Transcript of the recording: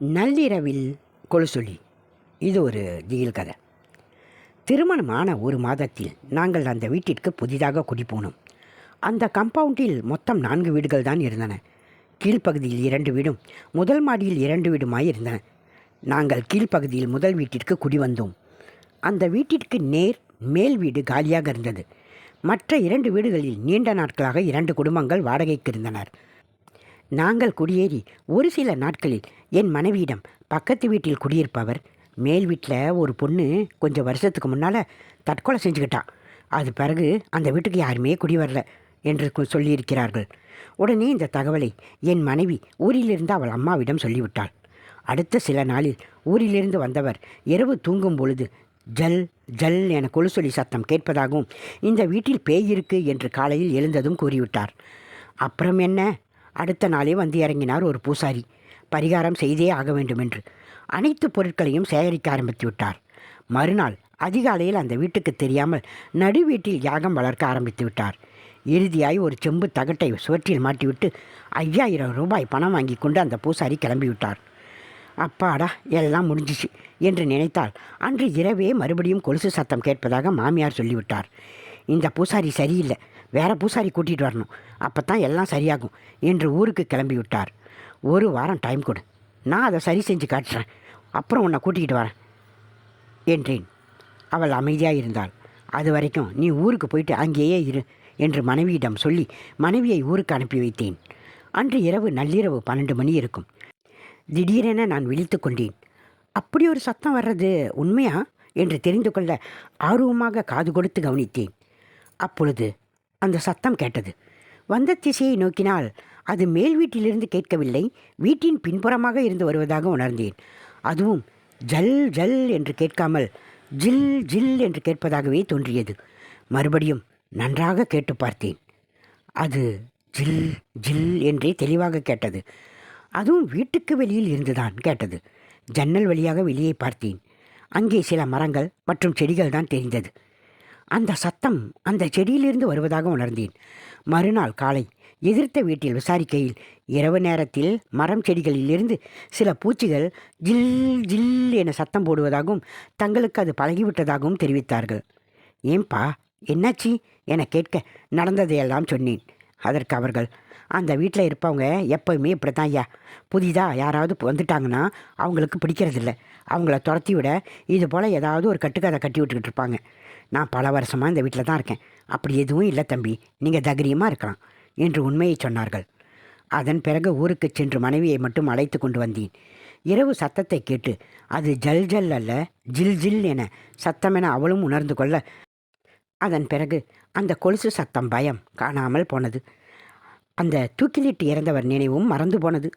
நள்ளிரவில் கொலுசொலி. இது ஒரு திகில் கதை. திருமணமான ஒரு மாதத்தில் நாங்கள் அந்த வீட்டிற்கு புதிதாக குடிப்போனோம் அந்த கம்பவுண்டில் மொத்தம் நான்கு வீடுகள் தான் இருந்தன. கீழ்ப்பகுதியில் இரண்டு வீடும் முதல் மாடியில் இரண்டு வீடுமாய் இருந்தன. நாங்கள் கீழ்ப்பகுதியில் முதல் வீட்டிற்கு குடி வந்தோம் அந்த வீட்டிற்கு நேர் மேல் வீடு காலியாக இருந்தது. மற்ற இரண்டு வீடுகளில் நீண்ட நாட்களாக இரண்டு குடும்பங்கள் வாடகைக்கு இருந்தனர். நாங்கள் குடியேறி ஒரு சில நாட்களில் என் மனைவியிடம் பக்கத்து வீட்டில் குடியிருப்பவர் மேல் வீட்டில் ஒரு பொண்ணு கொஞ்சம் வருஷத்துக்கு முன்னால் தற்கொலை செஞ்சுக்கிட்டா. அது பிறகு அந்த வீட்டுக்கு யாருமே குடி வரல என்று சொல்லியிருக்கிறார்கள். உடனே இந்த தகவலை என் மனைவி ஊரிலிருந்து அவள் அம்மாவிடம் சொல்லிவிட்டாள். அடுத்த சில நாளில் ஊரிலிருந்து வந்தவர் இரவு தூங்கும் பொழுது ஜல் ஜல் என கொலுசொலி சத்தம் கேட்பதாகவும் இந்த வீட்டில் பேய் இருக்கு என்று காலையில் எழுந்ததும் கூறிவிட்டார். அப்புறம் என்ன? அடுத்த நாளே வந்து இறங்கினார் ஒரு பூசாரி. பரிகாரம் செய்தே ஆக வேண்டும் என்று அனைத்து பொருட்களையும் சேகரிக்க ஆரம்பித்து விட்டார். மறுநாள் அதிகாலையில் அந்த வீட்டுக்கு தெரியாமல் நடு வீட்டில் யாகம் வளர்க்க ஆரம்பித்து விட்டார். இறுதியாய் ஒரு செம்பு தகட்டை சுவற்றில் மாட்டிவிட்டு ஐயாயிரம் ரூபாய் பணம் வாங்கி கொண்டு அந்த பூசாரி கிளம்பிவிட்டார். அப்பாடா எல்லாம் முடிஞ்சிச்சு என்று நினைத்தால் அன்று இரவே மறுபடியும் கொலுசு சத்தம் கேட்பதாக மாமியார் சொல்லிவிட்டார். இந்த பூசாரி சரியில்லை. வேற பூசாரி கூட்டிகிட்டு வரணும். அப்போ தான் எல்லாம் சரியாகும் என்று ஊருக்கு கிளம்பி விட்டார் ஒரு வாரம் டைம் கொடு. நான் அதை சரி செஞ்சு காட்டுறேன். அப்புறம் உன்னை கூட்டிகிட்டு வரேன் என்றேன். அவள் அமைதியாக இருந்தாள் அது வரைக்கும் நீ ஊருக்கு போயிட்டு அங்கேயே இரு என்று மனைவியிடம் சொல்லி மனைவியை ஊருக்கு அனுப்பி வைத்தேன். அன்று இரவு நள்ளிரவு பன்னெண்டு மணி இருக்கும். திடீரென நான் விழித்து கொண்டேன். அப்படி ஒரு சத்தம் வர்றது உண்மையா? என்று தெரிந்து கொள்ள ஆர்வமாக காது கொடுத்து கவனித்தேன். அப்பொழுது அந்த சத்தம் கேட்டது. வந்த திசையை நோக்கினால் அது மேல் வீட்டிலிருந்து கேட்கவில்லை வீட்டின் பின்புறமாக இருந்து வருவதாக உணர்ந்தேன். அதுவும் ஜல் ஜல் என்று கேட்காமல் ஜில் ஜில் என்று கேட்பதாகவே தோன்றியது. மறுபடியும் நன்றாக கேட்டு பார்த்தேன். அது ஜில் ஜில் என்றே தெளிவாக கேட்டது. அதுவும் வீட்டுக்கு வெளியில் இருந்துதான் கேட்டது. ஜன்னல் வழியாக வெளியே பார்த்தேன். அங்கே சில மரங்கள் மற்றும் செடிகள் தான் தெரிந்தது. அந்த சத்தம் அந்த செடியிலிருந்து வருவதாக உணர்ந்தேன். மறுநாள் காலை எதிர்த்த வீட்டில் விசாரிக்கையில் இரவு நேரத்தில் மரம் செடிகளிலிருந்து சில பூச்சிகள் ஜில் ஜில் என சத்தம் போடுவதாகவும் தங்களுக்கு அது பழகிவிட்டதாகவும் தெரிவித்தார்கள். ஏன்பா என்னாச்சி? என கேட்க நடந்ததையெல்லாம் சொன்னேன். அதற்கு அவர்கள் அந்த வீட்டில் இருப்பவங்க எப்போவுமே இப்படி தான் ஐயா. புதிதாக யாராவது வந்துட்டாங்கன்னா அவங்களுக்கு பிடிக்கிறதில்ல. அவங்கள துரத்தி விட இது போல் ஏதாவது ஒரு கட்டுக்கதை கட்டி விட்டுக்கிட்டு இருப்பாங்க. நான் பல வருஷமாக இந்த வீட்டில் தான் இருக்கேன். அப்படி எதுவும் இல்லை தம்பி. நீங்கள் தைரியமாக இருக்கலாம் என்று உண்மையை சொன்னார்கள். அதன் பிறகு ஊருக்கு சென்று மனைவியை மட்டும் அழைத்து கொண்டு வந்தேன். இரவு சத்தத்தை கேட்டு அது ஜல் ஜல் அல்ல ஜில் ஜில் என சத்தமென அவளும் உணர்ந்து கொள்ள அதன் பிறகு அந்த கொலுசு சத்தம் பயம் காணாமல் போனது. அந்த தூக்கிலிட்டு இறந்தவர் நினைவும் மறந்து போனது.